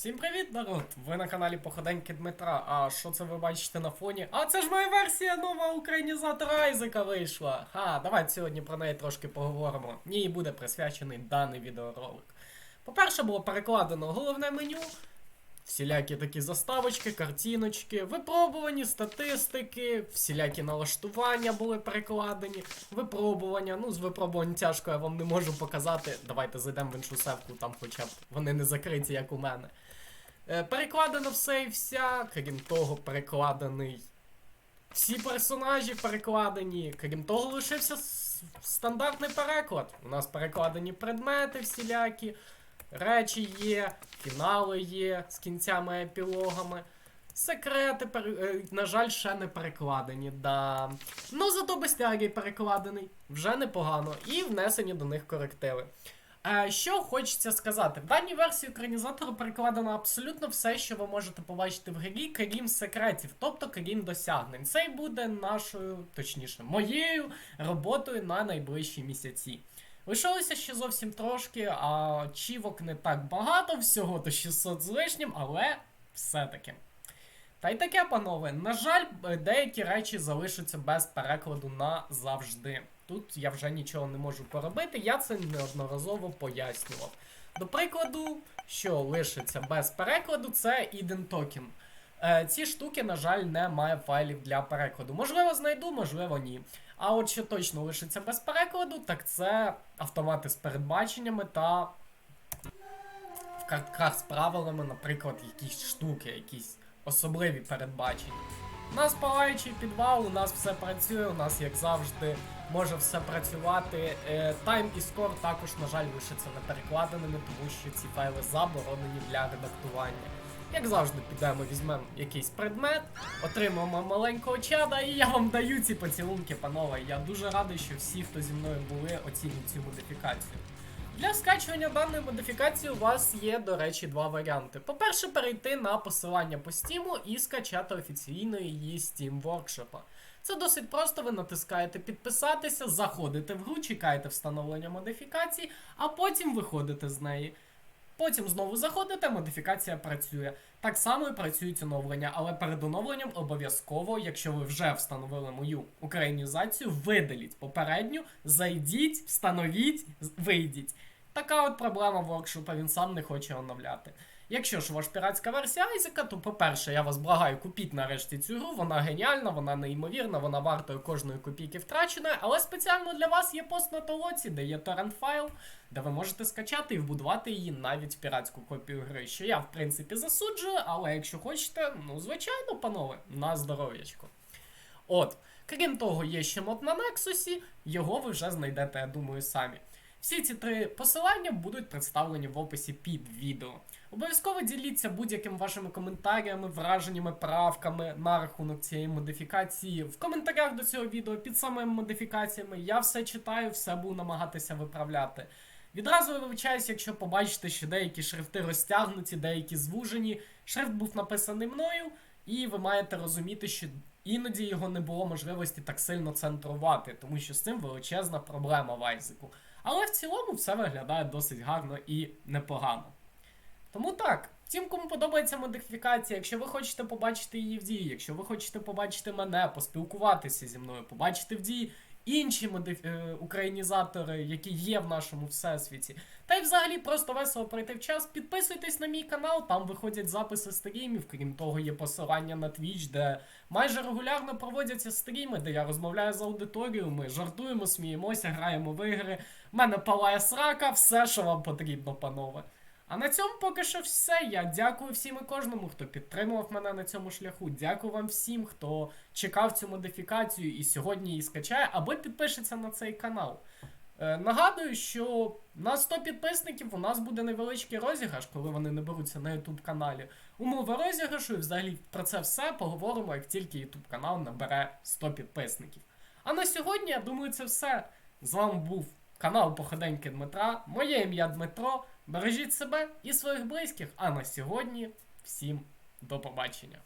Всім привіт, народ! Ви на каналі Походеньки Дмитра. А що це ви бачите на фоні? А це ж моя версія нова українізатора Айзека вийшла. Ха, давайте сьогодні про неї трошки поговоримо. Їй буде присвячений даний відеоролик. По-перше, було перекладено головне меню. Всілякі такі заставочки, картиночки, випробувані статистики, всілякі налаштування були перекладені, випробування. Ну, з випробувань тяжко я вам не можу показати. Давайте зайдемо в іншу севку, там хоча б вони не закриті, як у мене. Е, перекладено все і вся, крім того, перекладений. Всі персонажі перекладені, крім того, лишився стандартний переклад. У нас перекладені предмети всілякі, речі є, фінали є з кінцями епілогами. Секрети, пер- е, на жаль, ще не перекладені. Да. Ну, зато бестіарій перекладений. Вже непогано. І внесені до них корективи. Е, що хочеться сказати, в даній версії екранізатору перекладено абсолютно все, що ви можете побачити в грі, крім секретів, тобто крім досягнень. Це й буде нашою, точніше, моєю роботою на найближчі місяці. Лишилося ще зовсім трошки, а чівок не так багато, всього до 600 з лишнім, але все-таки. Та й таке, панове, на жаль, е, деякі речі залишаться без перекладу назавжди. Тут я вже нічого не можу поробити, я це неодноразово пояснював. До прикладу, що лишиться без перекладу, це Eden Token. Е, ці штуки, на жаль, не має файлів для перекладу. Можливо, знайду, можливо, ні. А от що точно лишиться без перекладу, так це автомати з передбаченнями та в картках з правилами, наприклад, якісь штуки, якісь особливі передбачення. У нас палаючий підвал, у нас все працює, у нас, як завжди, може все працювати. Е, Time і Score також, на жаль, лишаться не перекладеними, тому що ці файли заборонені для редактування. Як завжди, підемо, візьмемо якийсь предмет, отримаємо маленького чада, і я вам даю ці поцілунки, панове. Я дуже радий, що всі, хто зі мною були, оцінюють цю модифікацію. Для скачування даної модифікації у вас є, до речі, два варіанти. По-перше, перейти на посилання по Steam і скачати офіційно її Steam Workshop. Це досить просто, ви натискаєте підписатися, заходите в гру, чекаєте встановлення модифікації, а потім виходите з неї. Потім знову заходите, модифікація працює. Так само і працюють оновлення, але перед оновленням обов'язково, якщо ви вже встановили мою українізацію, видаліть попередню, зайдіть, встановіть, вийдіть. Така от проблема воркшопа, він сам не хоче оновляти. Якщо ж у вас піратська версія Айзека, то по-перше, я вас благаю, купіть нарешті цю гру, вона геніальна, вона неймовірна, вона вартою кожної копійки втраченої, але спеціально для вас є пост на толоці, де є торрент файл, де ви можете скачати і вбудувати її навіть в піратську копію гри, що я в принципі засуджую, але якщо хочете, ну звичайно, панове, на здоров'ячко. От, крім того, є ще мод на Nexus, його ви вже знайдете, я думаю, самі. Всі ці три посилання будуть представлені в описі під відео. Обов'язково діліться будь-якими вашими коментарями, враженнями, правками на рахунок цієї модифікації в коментарях до цього відео під самими модифікаціями. Я все читаю, все буду намагатися виправляти. Відразу вибачаюсь, якщо побачите, що деякі шрифти розтягнуті, деякі звужені. Шрифт був написаний мною, і ви маєте розуміти, що іноді його не було можливості так сильно центрувати, тому що з цим величезна проблема в Айзеку. Але в цілому все виглядає досить гарно і непогано. Тому так, тим, кому подобається модифікація, якщо ви хочете побачити її в дії, якщо ви хочете побачити мене, поспілкуватися зі мною, побачити в дії інші модиф... е, українізатори, які є в нашому всесвіті, та й взагалі просто весело пройти в час, підписуйтесь на мій канал, там виходять записи стрімів, крім того, є посилання на Twitch, де майже регулярно проводяться стріми, де я розмовляю з аудиторією, ми жартуємо, сміємося, граємо в ігри. В мене палає срака, все, що вам потрібно, панове. А на цьому поки що все. Я дякую всім і кожному, хто підтримував мене на цьому шляху. Дякую вам всім, хто чекав цю модифікацію і сьогодні її скачає, або підпишеться на цей канал. Е, нагадую, що на 100 підписників у нас буде невеличкий розіграш, коли вони не беруться на YouTube каналі. Умови розіграшу і взагалі про це все поговоримо, як тільки YouTube канал набере 100 підписників. А на сьогодні, я думаю, це все. З вами був канал Походеньки Дмитра. Моє ім'я Дмитро. Бережіть себе і своїх близьких. А на сьогодні всім до побачення.